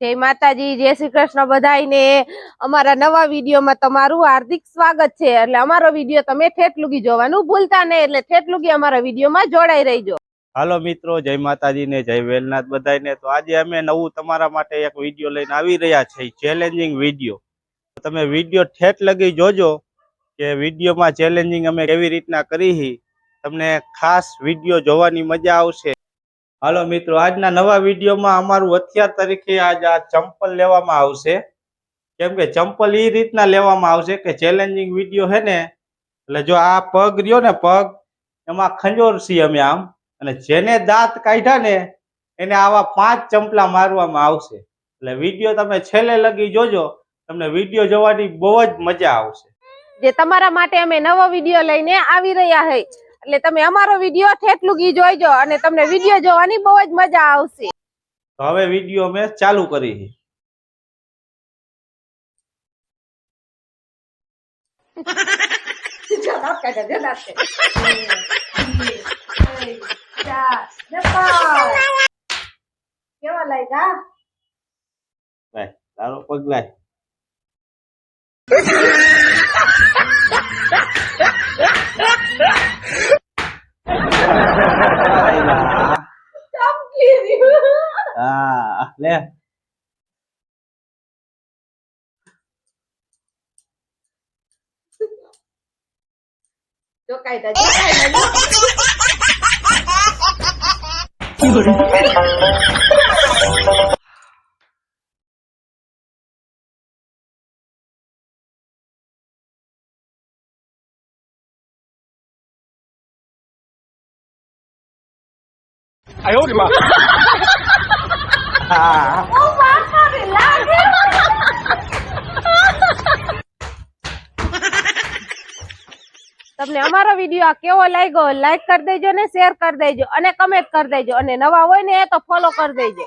જય માતાજી જય શ્રી કૃષ્ણ બધાયને. અમારા નવા વિડીયોમાં તમારું હાર્દિક સ્વાગત છે. એટલે અમારો વીડિયો તમે ઠેઠ લુગી જોવાનું ભૂલતા નહીં એટલે ઠેઠ લુગી અમારા વિડીયોમાં જોડાઈ રહીજો. હાલો મિત્રો જય માતાજી ને જય વેલનાથ બધાને તો આજે અમે નવું તમારા માટે એક વીડિયો લઈને આવી રહ્યા છે ચેલેન્જિંગ વીડિયો. તમે વીડિયો ઠેઠ લગી જોજો કે વિડીયોમાં ચેલેન્જિંગ અમે કેવી રીતના કરી હી. તમને ખાસ વીડિયો જોવાની મજા આવશે. હાલો મિત્રો, આજના નવા વિડીયોમાં અમારું હથિયાર તરીકે આજ આ ચંપલ લેવામાં આવશે. કેમ કે ચંપલ એ રીતના લેવામાં આવશે કે ચેલેન્જિંગ વીડિયો હે ને, એટલે જો આ પગ રહ્યો ને પગ, એમાં ખંજોર છીએ અમે આમ. અને જેને દાંત કાઢ્યા ને, એને આવા પાંચ ચંપલા મારવામાં આવશે. એટલે વીડિયો તમે છેલ્લે લગી જોજો, તમને વીડિયો જોવાની બહુ જ મજા આવશે. જે તમારા માટે અમે નવો વીડિયો લઈને આવી રહ્યા છે એટલે તમે અમારો વીડિયો ઠેઠ લુગી જોઈજો અને તમને વીડિયો જોવાની બહુ જ મજા આવશે. તો હવે વીડિયો મેં ચાલુ કરી કેવા લાગ્યા તારો પગ લાય. 来，要改的，要改的，哎呦我的妈！તમને અમારો વીડિયો આ કેવો લાગ્યો લાઈક કરી દેજો ને શેર કરી દેજો અને કમેન્ટ કરી દેજો અને નવા હોય ને એ તો ફોલો કરી દેજો.